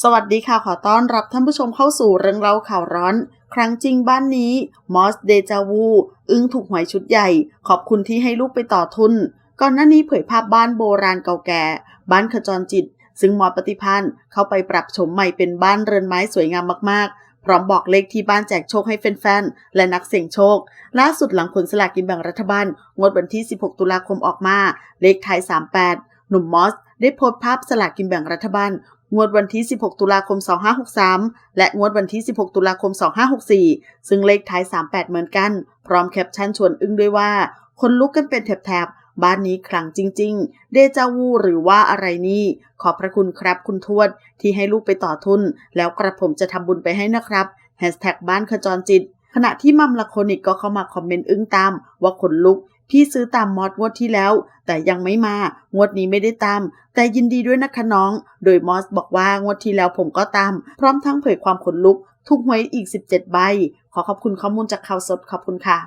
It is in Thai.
สวัสดีค่ะ ขอต้อนรับท่านผู้ชมเข้าสู่เรื่องเล่าข่าวร้อน ครั้งจริงบ้านนี้ มอสเดจาวู อึ้งถูกหวยชุดใหญ่ ขอบคุณที่ให้ลูกไปต่อทุน ก่อนหน้านี้เผยภาพบ้านโบราณเก่าแก่ บ้านขจรจิต ซึ่งมอสปฏิพันธ์เข้าไปปรับโฉมใหม่เป็นบ้านเรือนไม้สวยงามมากๆ พร้อมบอกเลขที่บ้านแจกโชคให้แฟนๆ และนักเสี่ยงโชค ล่าสุดหลังผลสลากกินแบ่งรัฐบาล งวดวันที่ 16 ตุลาคมออกมา เลขไทาย 38 หนุ่มมอสได้โพสต์ภาพสลากกินแบ่งรัฐบาล งวดวันที่ 16 ตุลาคม 2563 และงวดวันที่ 16 ตุลาคม 2564 ซึ่งเลขท้าย 38 เหมือนกัน พร้อมแคปชั่นชวนอึ้งด้วยว่า คนลุกกันเป็นแถบๆ บ้านนี้ขลังจริง ๆ เดจาวูหรือว่าอะไรนี่ ขอบพระคุณครับคุณทวด ที่ให้ลูกไปต่อทุน แล้วกระผมจะทำบุญไปให้นะครับแฮชแท็กบ้านขจรจิตขณะที่มัมละโคนิกก็เข้ามาคอมเมนต์อึ้งตามว่าขนลุก พี่ซื้อตามมอสงวดที่แล้ว แต่ยังไม่มางวดนี้ไม่ได้ตาม แต่ยินดีด้วยนะคะน้อง โดยมอสบอกว่างวดที่แล้วผมก็ตาม พร้อมทั้งเผยความขนลุก ถูกหวยอีก 17 ใบ ขอขอบคุณข้อมูลจากข่าวสดขอบคุณค่ะ